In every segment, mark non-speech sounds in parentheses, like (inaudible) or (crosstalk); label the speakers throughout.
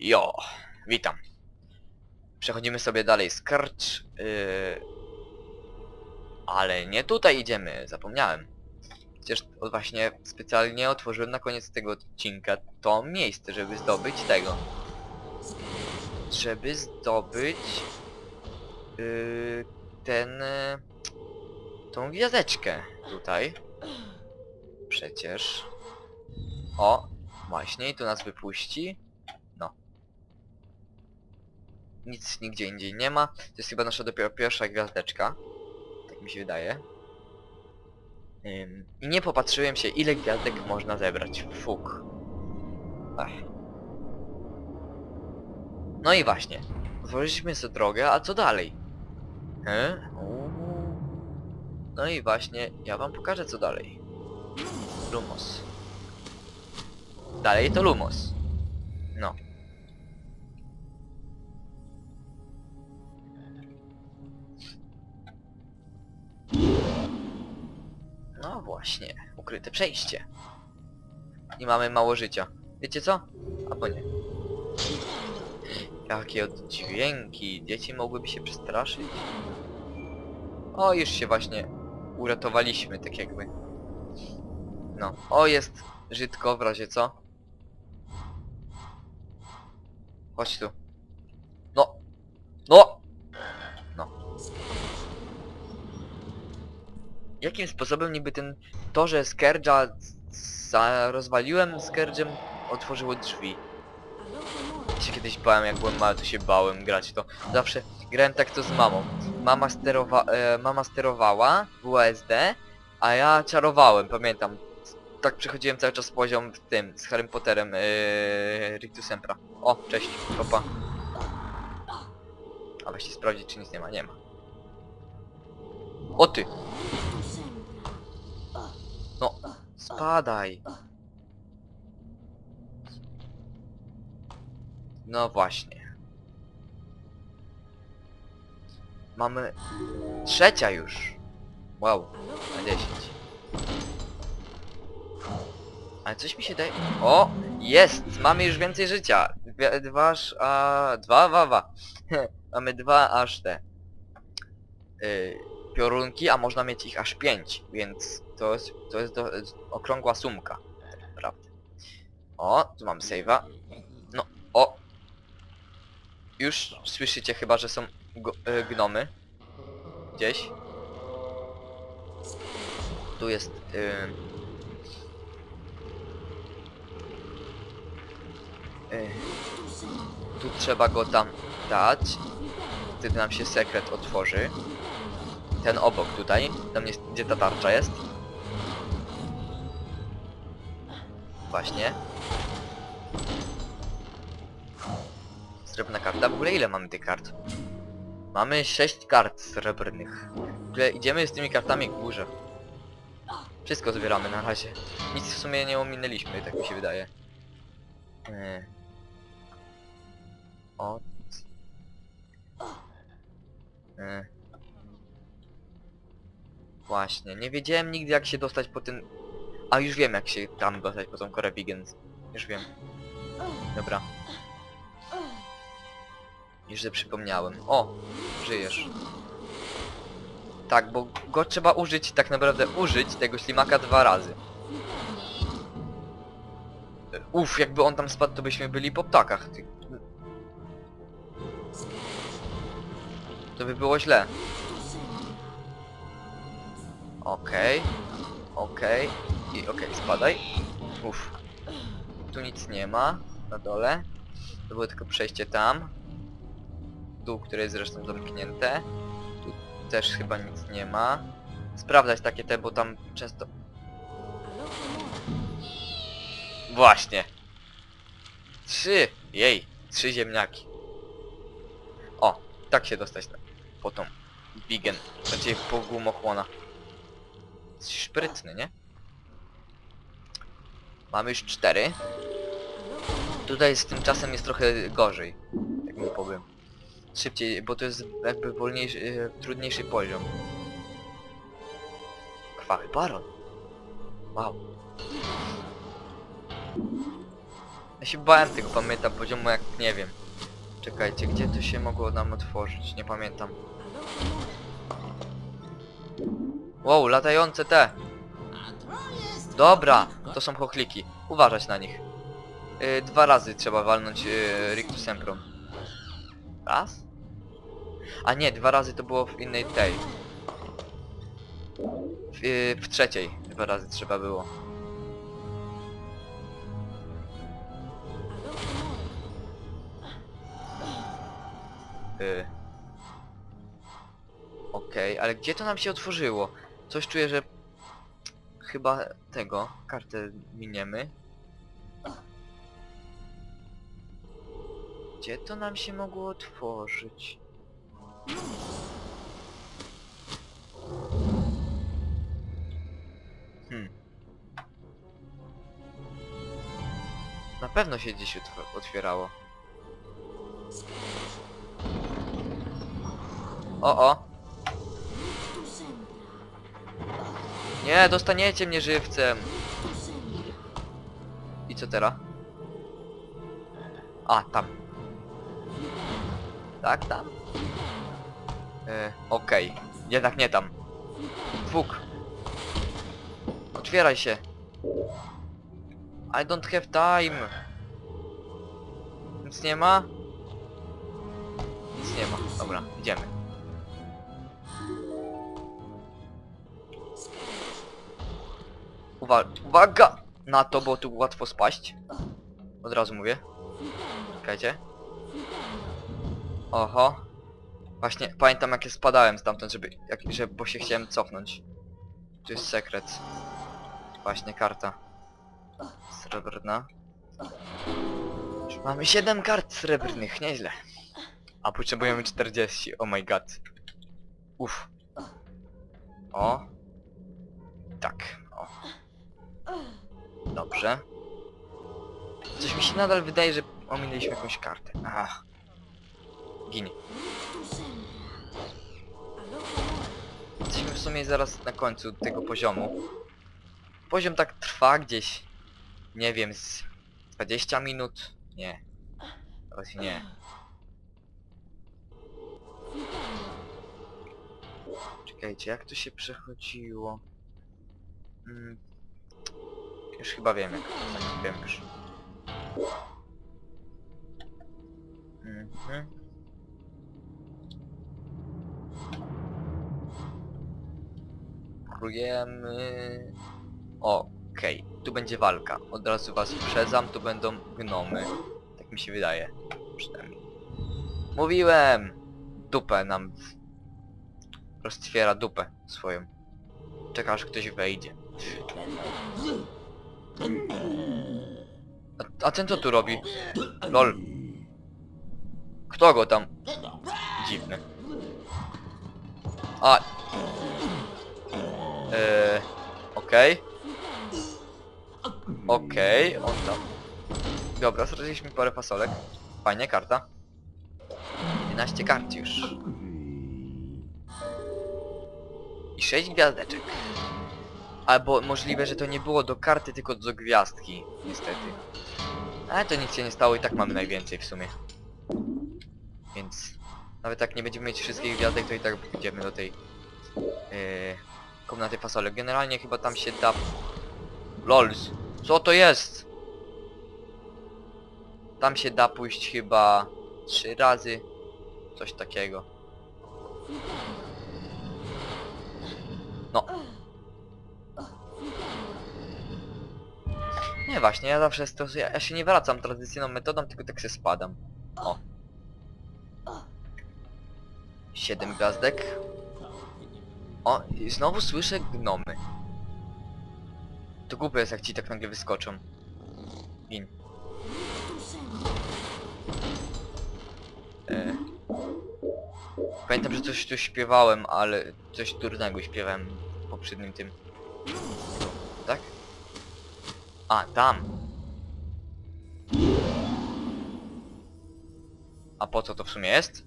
Speaker 1: Jo, witam. Przechodzimy sobie dalej z Kercz. Yy... Ale nie tutaj idziemy, zapomniałem. Przecież właśnie specjalnie otworzyłem na koniec tego odcinka to miejsce, żeby zdobyć tego. Żeby zdobyć yy, ten... Yy, tą gwiazdeczkę tutaj. Przecież. O, właśnie, tu nas wypuści. Nic nigdzie indziej nie ma. To jest chyba nasza dopiero pierwsza gwiazdeczka. Tak mi się wydaje. I nie popatrzyłem się, ile gwiazdek można zebrać. Fuk. Ach. No i właśnie. Otworzyliśmy sobie drogę, a co dalej? He? No i właśnie, ja wam pokażę co dalej. Lumos. Dalej to Lumos. Właśnie, ukryte przejście. I mamy mało życia. Wiecie co? Albo nie. Jakie oddźwięki. Dzieci mogłyby się przestraszyć. O, już się właśnie uratowaliśmy, tak jakby. No. O, jest żydko w razie co. Chodź tu. No. No! Jakim sposobem niby ten... To, że Skerja rozwaliłem Skerjem otworzyło drzwi. Ja się kiedyś bałem, jak byłem mały, to się bałem grać to. Zawsze grałem tak to z mamą. Mama, sterowa e, mama sterowała WSD, a ja czarowałem, pamiętam. Tak przechodziłem cały czas poziom w tym, z Harrym Potterem, yy, Rictus Sempra. O, cześć, papa. A weźcie sprawdzić, czy nic nie ma. Nie ma. O ty! No, spadaj. No właśnie. Mamy... Trzecia już. Wow, na 10. Ale coś mi się daje... O! Jest! Mamy już więcej życia! Dwa, aż, a... Dwa, dwa, dwa. (laughs) Mamy dwa aż te... Yy, piorunki, a można mieć ich aż pięć, więc to jest, to jest do, okrągła sumka. Naprawdę. O, tu mamy save'a. No, o! Już słyszycie chyba, że są y, gnomy. Gdzieś. Tu jest... Y, y, tu trzeba go tam dać. Wtedy nam się sekret otworzy. Ten obok tutaj. Tam jest, gdzie ta tarcza jest. Właśnie. Srebrna karta. W ogóle ile mamy tych kart? Mamy 6 kart srebrnych. W ogóle idziemy z tymi kartami w górze. Wszystko zbieramy na razie. Nic w sumie nie ominęliśmy, tak mi się wydaje. Yy. Yy. Właśnie, nie wiedziałem nigdy jak się dostać po ten... A już wiem jak się tam dostać po tą Korę Biggins. Już wiem. Dobra. Już że przypomniałem. O! Żyjesz. Tak, bo go trzeba użyć, tak naprawdę użyć tego ślimaka dwa razy. Uff, jakby on tam spadł, to byśmy byli po ptakach. To by było źle. Okej. Okej. I okej, spadaj. Uff. Tu nic nie ma. Na dole. To było tylko przejście tam. Dół, które jest zresztą zamknięte. Tu też chyba nic nie ma. Sprawdzać takie te, bo tam często... Właśnie. Trzy! Jej! Trzy ziemniaki. O! Tak się dostać na... po tą... Bigen. Znaczy po gumochłona. Szprytny, nie? Mamy już cztery. Tutaj z tym czasem jest trochę gorzej, jak mu powiem. Szybciej, bo to jest jakby wolniejszy, e, trudniejszy poziom. Krwawy baron. Wow. Ja się bałem tego, pamiętam poziomu jak nie wiem. Czekajcie, gdzie to się mogło nam otworzyć? Nie pamiętam. Wow, latające te! Dobra, to są chochliki. Uważać na nich. Yy, dwa razy trzeba walnąć yy, Rictus Semprum. Raz? A nie, dwa razy to było w innej tej. W, yy, w trzeciej dwa razy trzeba było. Yy. Okej, ale gdzie to nam się otworzyło? Coś czuję, że chyba tego, kartę miniemy. Gdzie to nam się mogło otworzyć? Hmm. Na pewno się otw- otwierało. O, o! Nie, dostaniecie mnie żywcem! I co teraz? A, tam. Tak, tam? E, Okej. Jednak nie tam. Fuk. Otwieraj się. I don't have time. Nic nie ma? Nic nie ma. Dobra, idziemy. Uwa uwaga! Na to, bo tu łatwo spaść. Od razu mówię. Czekajcie. Oho. Właśnie pamiętam jak ja spadałem stamtąd, żeby, jak, żeby, bo się chciałem cofnąć. Tu jest sekret. Właśnie karta. Srebrna. Mamy 7 kart srebrnych, nieźle. A potrzebujemy 40, oh my god. Uff. O. Tak, o. Dobrze. Coś mi się nadal wydaje, że ominęliśmy jakąś kartę. Ach. Gin. Jesteśmy w sumie zaraz na końcu tego poziomu. Poziom tak trwa gdzieś, nie wiem, z 20 minut? Nie. Raczej nie. Czekajcie, jak to się przechodziło? Mm. Już chyba wiem jak. Wiem już. Mhm. Próbujemy... Okej, tu będzie walka. Od razu was uprzedzam, tu będą gnomy. Tak mi się wydaje. Przynajmniej. Mówiłem! Dupę nam... Roztwiera dupę swoją. Czeka aż ktoś wejdzie. A, a ten co tu robi? Lol. Kto go tam? Dziwny. A. Eee, okej. Okej, on tam. Dobra, straciliśmy parę fasolek. Fajnie, karta. 11 kart już. I 6 gwiazdeczek. Albo możliwe, że to nie było do karty, tylko do gwiazdki, niestety. Ale to nic się nie stało i tak mamy najwięcej w sumie. Więc nawet jak nie będziemy mieć wszystkich gwiazdek, to i tak pójdziemy do tej yy, komnaty fasolek. Generalnie chyba tam się da... LOLS! Co to jest? Tam się da pójść chyba trzy razy. Coś takiego. No. Nie właśnie, ja zawsze stosuję, ja się nie wracam tradycyjną metodą, tylko tak się spadam. O. Siedem gwiazdek. O, i znowu słyszę gnomy. To głupie jest jak ci tak nagle wyskoczą. Win. E. Pamiętam, że coś tu śpiewałem, ale coś durnego śpiewałem w poprzednim tym. A, tam. A po co to w sumie jest?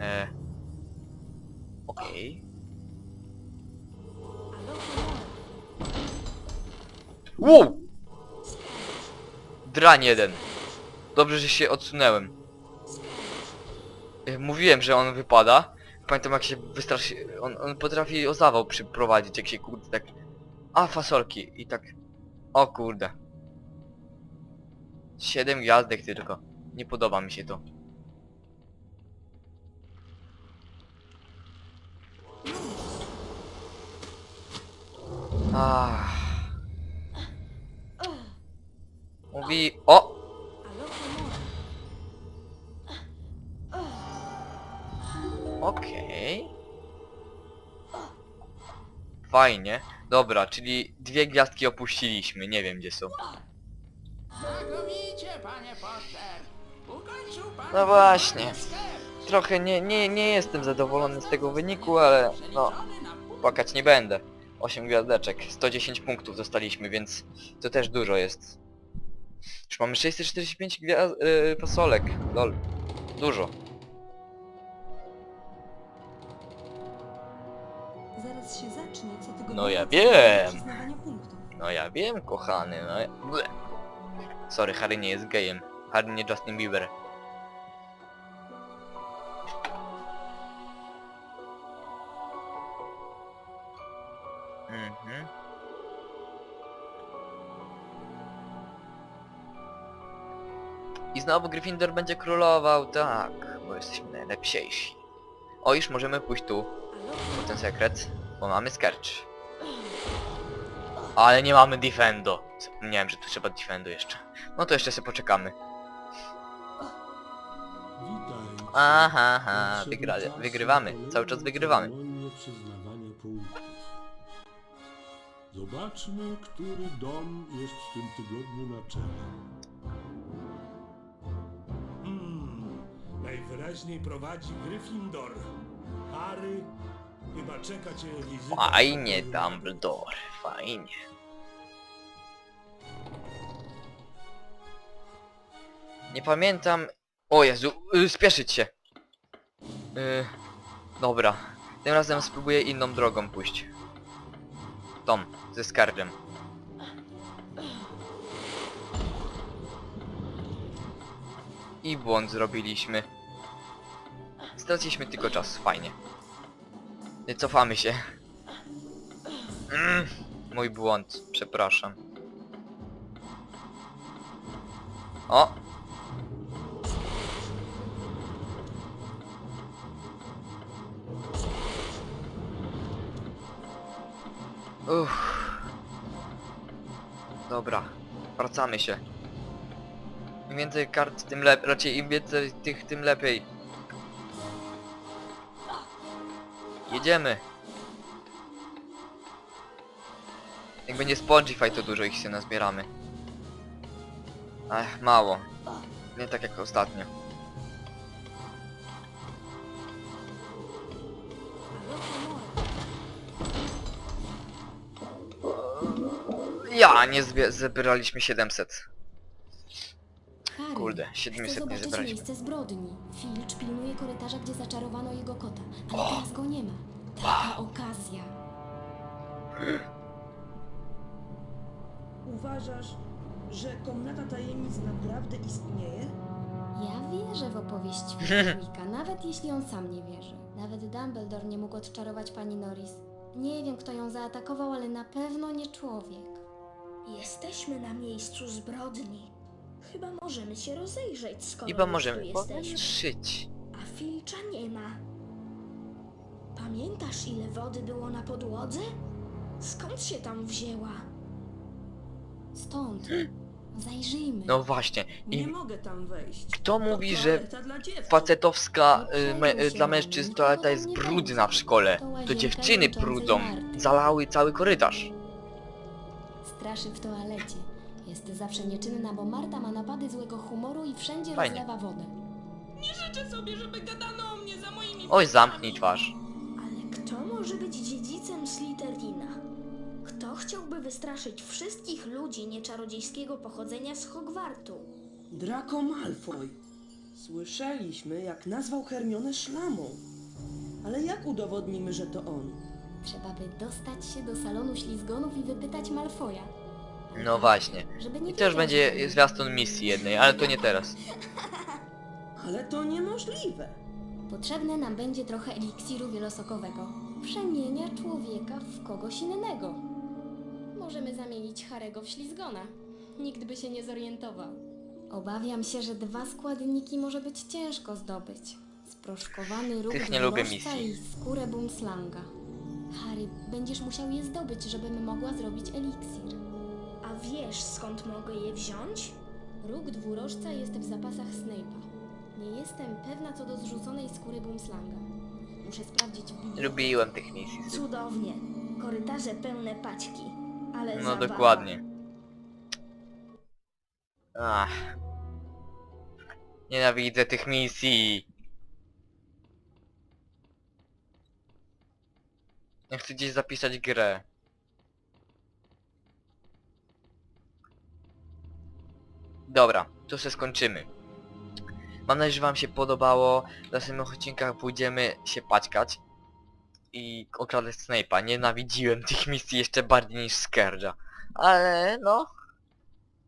Speaker 1: E. Okej. Wow! Drań jeden. Dobrze, że się odsunęłem. Y, Mówiłem, że on wypada. Pamiętam jak się wystraszy... On, on potrafi o zawał przyprowadzić, jak się kurde tak... A, fasolki. I tak... O kurde. Siedem gwiazdek tylko. Nie podoba mi się to. Ach. Mówi... O! Okej. Fajnie. Dobra, czyli dwie gwiazdki opuściliśmy, nie wiem gdzie są.
Speaker 2: Znakomicie, panie Potter. Ukończył pan
Speaker 1: No właśnie. Trochę nie, nie, nie jestem zadowolony z tego wyniku, ale no,
Speaker 2: Przeliczony na pół
Speaker 1: płakać nie będę. 8 gwiazdeczek, 110 punktów dostaliśmy, więc to też dużo jest. Już mamy 645 gwiazd... Yy, fasolek, lol. Dużo.
Speaker 3: Zaraz się zacznie, co
Speaker 1: No ja wiem. No ja wiem, kochany, no ja... Ble. Sorry, Harry nie jest gejem. Harry nie Justin Bieber. Mhm. I znowu Gryffindor będzie królował, tak, bo jesteśmy najlepsiejsi. O, już możemy pójść tu, po ten sekret, bo mamy Skercz. Ale nie mamy Defendo. Zapomniałem, że tu trzeba Defendo jeszcze. No to jeszcze sobie poczekamy. Aha, aha, wygrywamy. Cały czas wygrywamy.
Speaker 4: Zobaczmy, który dom jest w tym tygodniu na czele.
Speaker 5: Hmm, najwyraźniej prowadzi Gryffindor. Harry, chyba czeka cię wizyta.
Speaker 1: Fajnie, Dumbledore, fajnie. Nie pamiętam... O Jezu, y, spieszyć się. Y, dobra, tym razem spróbuję inną drogą pójść. Tom, ze skarbem. I błąd zrobiliśmy. Straciliśmy tylko czas, fajnie. Nie cofamy się. Mm, mój błąd, przepraszam. O! Uff. Dobra, wracamy się. Im więcej kart, tym lepiej. Raczej im więcej tych, tym lepiej. Jedziemy. Jak będzie Spongify to dużo ich się nazbieramy. Ech, mało. Nie tak jak ostatnio. Ja, nie zbie- zebraliśmy 700.
Speaker 6: Harry,
Speaker 1: Kurde,
Speaker 6: chcę
Speaker 1: 700 nie
Speaker 6: zobaczyć
Speaker 1: zebraliśmy.
Speaker 6: miejsce zbrodni. Filch pilnuje korytarza, gdzie zaczarowano jego kota, ale teraz go nie ma. Taka okazja. (gasps)
Speaker 3: Uważasz, że komnata tajemnic naprawdę istnieje?
Speaker 6: Ja wierzę w opowieść (laughs) Filmika, nawet jeśli on sam nie wierzy. Nawet Dumbledore nie mógł odczarować pani Norris. Nie wiem, kto ją zaatakował, ale na pewno nie człowiek.
Speaker 7: Jesteśmy na miejscu zbrodni. Chyba możemy się rozejrzeć, skoro
Speaker 1: Chyba możemy
Speaker 7: tu jesteśmy.
Speaker 1: szyć.
Speaker 7: A Filcza nie ma. Pamiętasz, ile wody było na podłodze? Skąd się tam wzięła?
Speaker 6: Stąd. (gasps) Zajrzyjmy.
Speaker 1: No właśnie.
Speaker 3: Nie
Speaker 1: I
Speaker 3: mogę tam wejść.
Speaker 1: kto
Speaker 3: To
Speaker 1: mówi, że
Speaker 3: toaleta dla dziewcząt.
Speaker 1: facetowska
Speaker 6: No
Speaker 1: y, me, y, dla mężczyzn toaleta jest brudna w szkole? To dziewczyny brudzą. Zalały cały korytarz.
Speaker 6: Straszy w toalecie. Jest zawsze nieczynna, bo Marta ma napady złego humoru i wszędzie
Speaker 1: Fajnie.
Speaker 6: rozlewa wodę.
Speaker 3: Życzę sobie, żeby gadano o mnie za moimi
Speaker 1: Oj, zamknij twarz.
Speaker 7: Ale kto może być dziedzicem Slytherina? Kto chciałby wystraszyć wszystkich ludzi nieczarodziejskiego pochodzenia z Hogwartu?
Speaker 3: Draco Malfoy. Słyszeliśmy, jak nazwał Hermionę szlamą. Ale jak udowodnimy, że to on?
Speaker 6: Trzeba by dostać się do salonu ślizgonów i wypytać Malfoja.
Speaker 1: No właśnie. I to już
Speaker 6: wiedział,
Speaker 1: będzie zwiastun misji jednej, ale to nie teraz. (laughs)
Speaker 3: Ale to niemożliwe.
Speaker 6: Potrzebne nam będzie trochę eliksiru wielosokowego. Przemienia człowieka w kogoś innego. Możemy zamienić Harego w ślizgona. Nikt by się nie zorientował. Obawiam się, że dwa składniki może być ciężko zdobyć. Sproszkowany róg
Speaker 1: Tych nie lubię
Speaker 6: dwurożca
Speaker 1: misji.
Speaker 6: i skórę bumslanga. Harry, będziesz musiał je zdobyć, żebym mogła zrobić eliksir.
Speaker 7: A wiesz skąd mogę je wziąć?
Speaker 6: Róg dwurożca jest w zapasach Snape'a. Nie jestem pewna co do zrzuconej skóry bumslanga. Muszę sprawdzić w bibliotece.
Speaker 1: Lubiłem tych misji.
Speaker 7: Cudownie. Korytarze pełne paćki. Ale
Speaker 1: No
Speaker 7: zabawa.
Speaker 1: dokładnie. Ach. Nienawidzę tych misji. Ja chcę gdzieś zapisać grę. Dobra, to się skończymy. Mam nadzieję, że wam się podobało. W następnych odcinkach pójdziemy się paćkać. I okradać Snape'a. Nienawidziłem tych misji jeszcze bardziej niż Scourge'a. Ale no...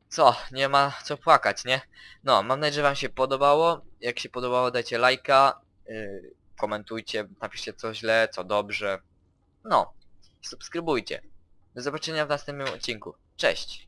Speaker 1: Co? Nie ma co płakać, nie? No, mam nadzieję, że wam się podobało. Jak się podobało, dajcie lajka. Yy, komentujcie, napiszcie co źle, co dobrze. No, subskrybujcie. Do zobaczenia w następnym odcinku. Cześć!